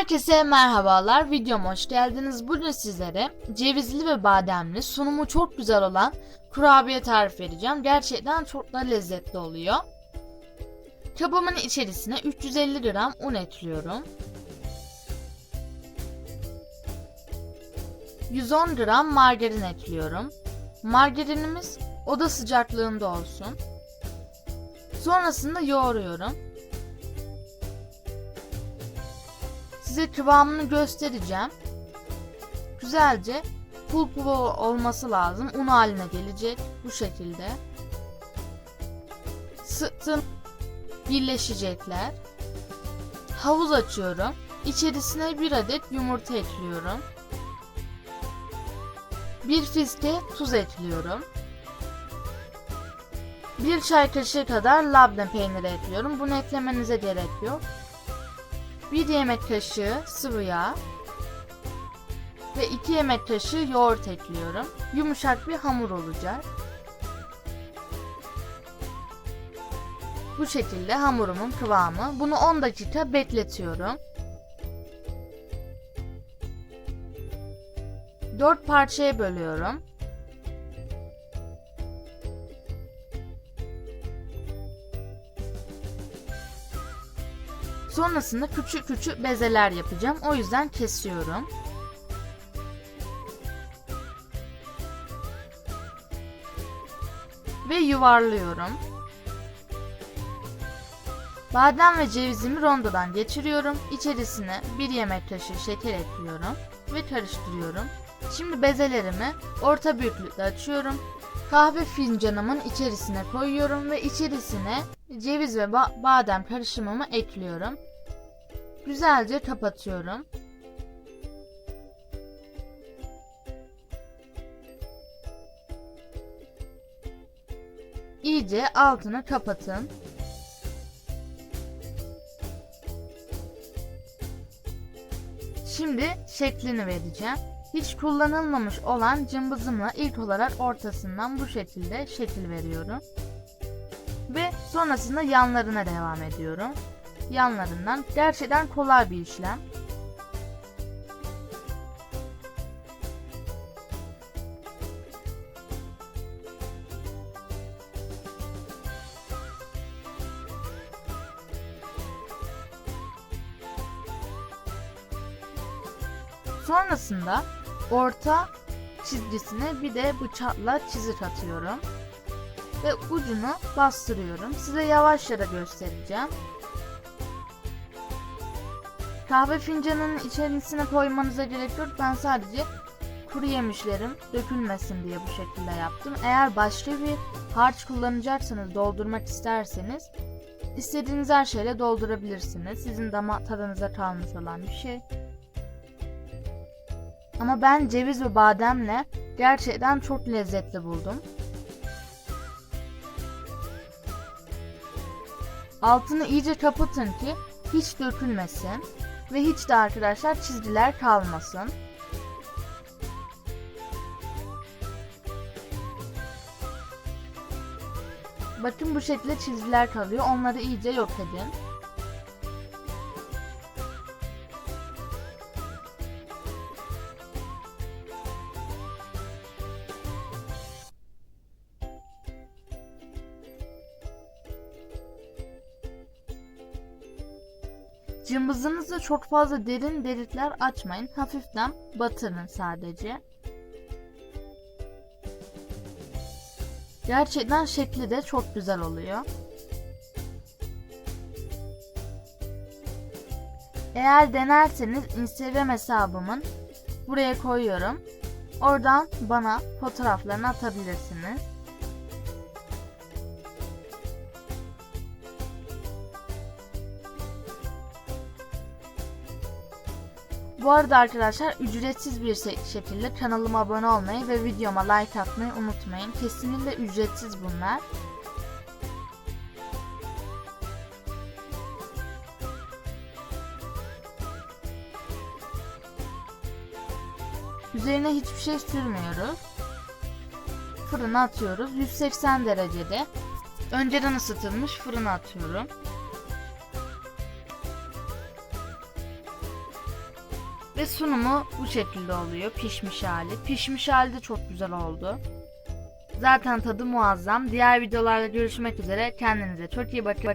Herkese merhabalar. Videoma hoş geldiniz. Bugün sizlere cevizli ve bademli sunumu çok güzel olan kurabiye tarif vereceğim. Gerçekten çok da lezzetli oluyor. Kabımın içerisine 350 gram un ekliyorum. 110 gram margarin ekliyorum. Margarinimiz oda sıcaklığında olsun. Sonrasında yoğuruyorum. Size kıvamını göstereceğim. Güzelce pul pul olması lazım. Un haline gelecek bu şekilde. Sıktım. Birleşecekler. Havuz açıyorum. İçerisine bir adet yumurta ekliyorum. Bir fiske tuz ekliyorum. Bir çay kaşığı kadar labne peyniri ekliyorum. Bunu eklemenize gerek yok. 1 yemek kaşığı sıvı yağ ve 2 yemek kaşığı yoğurt ekliyorum. Yumuşak bir hamur olacak. Bu şekilde hamurumun kıvamı. Bunu 10 dakika bekletiyorum. 4 parçaya bölüyorum. Sonrasında küçük küçük bezeler yapacağım. O yüzden kesiyorum. Ve yuvarlıyorum. Badem ve cevizimi rondodan geçiriyorum. İçerisine bir yemek kaşığı şeker ekliyorum ve karıştırıyorum. Şimdi bezelerimi orta büyüklükte açıyorum. Kahve fincanımın içerisine koyuyorum ve içerisine ceviz ve ba- badem karışımımı ekliyorum. Güzelce kapatıyorum. İyice altını kapatın. Şimdi şeklini vereceğim. Hiç kullanılmamış olan cımbızımla ilk olarak ortasından bu şekilde şekil veriyorum. Ve sonrasında yanlarına devam ediyorum. Yanlarından gerçekten kolay bir işlem. Sonrasında orta çizgisine bir de bıçakla çizik atıyorum. Ve ucunu bastırıyorum. Size yavaşça da göstereceğim. Kahve fincanının içerisine koymanıza gerek yok. Ben sadece kuru yemişlerim dökülmesin diye bu şekilde yaptım. Eğer başka bir harç kullanacaksanız, doldurmak isterseniz istediğiniz her şeyle doldurabilirsiniz. Sizin damak tadınıza kalmış olan bir şey. Ama ben ceviz ve bademle gerçekten çok lezzetli buldum. Altını iyice kapatın ki hiç dökülmesin ve hiç de arkadaşlar çizgiler kalmasın. Bakın bu şekilde çizgiler kalıyor. Onları iyice yok edin. Cımbızınızı çok fazla derin delikler açmayın. Hafiften batırın sadece. Gerçekten şekli de çok güzel oluyor. Eğer denerseniz Instagram hesabımın buraya koyuyorum. Oradan bana fotoğraflarını atabilirsiniz. Bu arada arkadaşlar ücretsiz bir şekilde kanalıma abone olmayı ve videoma like atmayı unutmayın. Kesinlikle ücretsiz bunlar. Üzerine hiçbir şey sürmüyoruz. Fırına atıyoruz. 180 derecede. Önceden ısıtılmış fırına atıyorum. Ve sunumu bu şekilde oluyor. Pişmiş hali. Pişmiş hali de çok güzel oldu. Zaten tadı muazzam. Diğer videolarda görüşmek üzere. Kendinize çok iyi bakın.